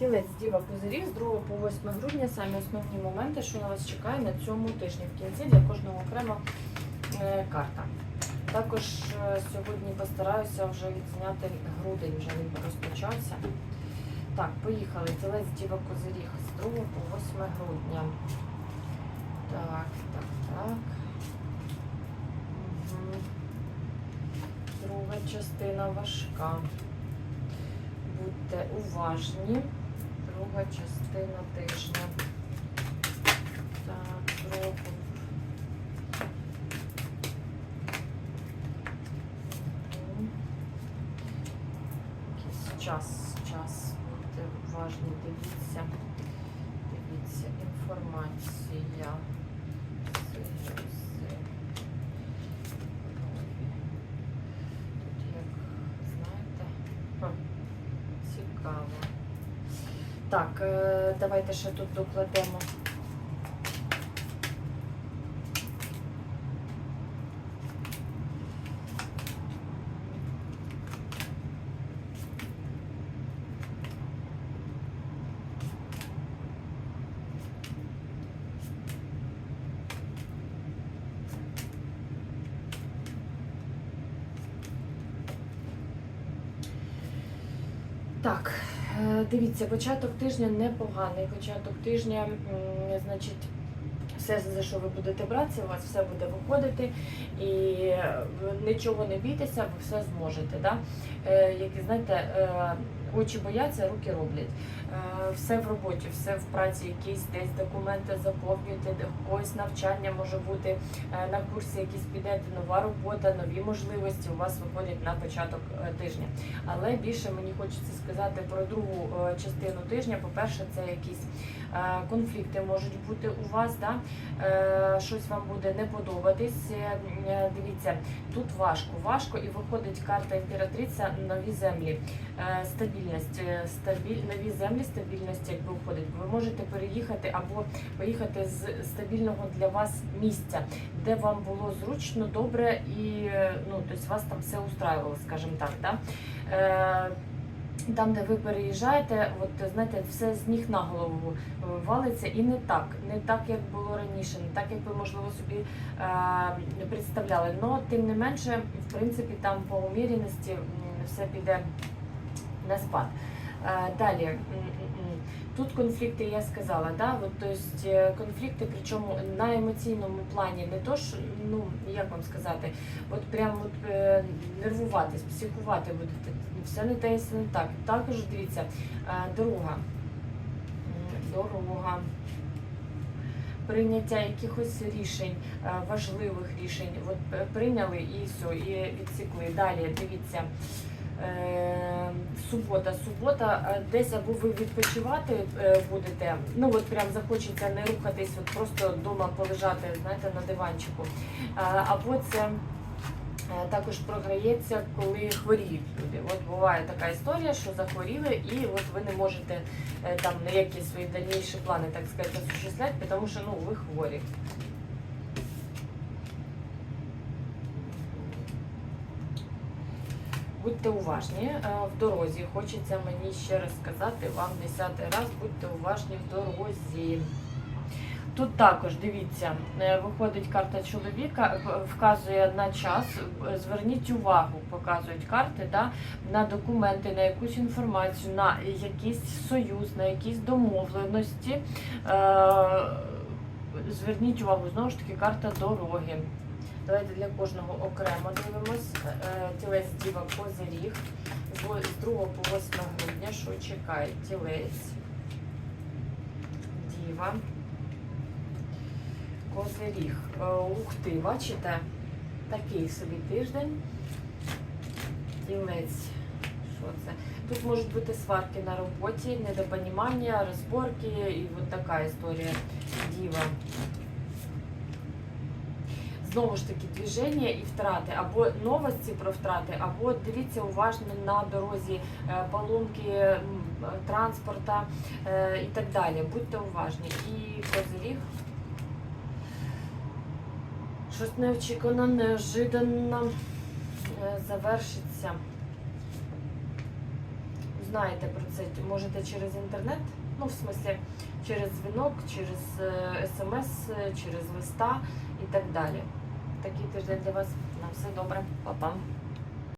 Тілець Діва Козирів з 2 по 8 грудня самі основні моменти, що на вас чекає на цьому тижні. В кінці для кожного окрема е, карта. Також е, сьогодні постараюся вже відзняти грудень, вже він розпочався. Так, поїхали. Тілець Діва Козиріг з 2 по 8 грудня. Так, так, так. Друга частина важка. Будьте уважні. Друга частина тижня. Так. Мгм. Якийсь час, час. Будьте уважні, дивіться. Дивіться, інформація. Тут як, знаєте, цікаво. Так, е, давайте ще тут докладемо. Так, дивіться, початок тижня непоганий. Початок тижня, значить, все, за що ви будете братися, у вас все буде виходити, і е, нічого не бійтеся, ви все зможете. Да? Е, як знаєте, е, очі бояться, руки роблять. Е, все в роботі, все в праці, якісь десь документи заповнюєте, когось навчання може бути, е, на курсі, якісь підете, нова робота, нові можливості у вас виходять на початок е, тижня. Але більше мені хочеться сказати про другу частину тижня. По-перше, це якісь конфлікти можуть бути у вас, да? Е, щось вам буде не подобатись. Е, е, Дивіться, тут важко, важко і виходить карта імператриця нові землі, Е, стабільність, е, стабіль, нові землі, стабільність, якби виходить. Ви можете переїхати або поїхати з стабільного для вас місця, де вам було зручно, добре і е, ну, тобто вас там все устраювало, скажімо так. Да? Там, де ви переїжджаєте, от знаєте, все з ніг на голову е, валиться і не так, не так, як було раніше, не так, як ви можливо собі е, представляли. Но тим не менше, в принципі, там по уміряності все піде на спад. Е, Далі. Тут конфлікти, я сказала, да? от, то есть, е, конфлікти, причому на емоційному плані, не то що, ну як вам сказати, от прям от, е, нервуватись, психувати будете, все не те, все не так. Також дивіться, е, дорога. Дорога. Прийняття якихось рішень, е, важливих рішень. От е, прийняли і все, і відсікли. Далі дивіться. Е, субота, субота, е, десь або ви відпочивати е, будете. Ну от прям захочеться не рухатись, от просто вдома полежати, знаєте, на диванчику. Або це також програється, коли хворіють люди. От буває така історія, що захворіли, і от ви не можете там ніякі свої дальніші плани, так сказати, осуществляти, тому що ну ви хворі. Будьте уважні е, в дорозі. Хочеться мені ще раз сказати вам десятий раз, будьте уважні в дорозі. Тут також дивіться, е, виходить карта чоловіка, вказує на час. Е, Зверніть увагу, показують карти да, на документи, на якусь інформацію, на якийсь союз, на якісь домовленості. Зверніть увагу, знову ж таки, карта дороги. Давайте для кожного окремо дивимось. Е, Тілець Діва Козиріг з во- 2 по 8 грудня, що чекає тілець. Діва. Козиріг. Е, Ух ти, бачите? Такий собі тиждень. Тілець. Що це? Тут можуть бути сварки на роботі, недопонімання, розборки і от така історія. Діва знову ж таки движення і втрати, або новості про втрати, або дивіться уважно на дорозі е, поломки транспорта е, і так далі. Будьте уважні. І козиріг. Щось неочікувано, неожиданно е, завершиться. узнаєте про це, можете через інтернет, ну в смислі через дзвінок, через смс, через листа і так далі. Такий тиждень для вас. На все добре, Па-па.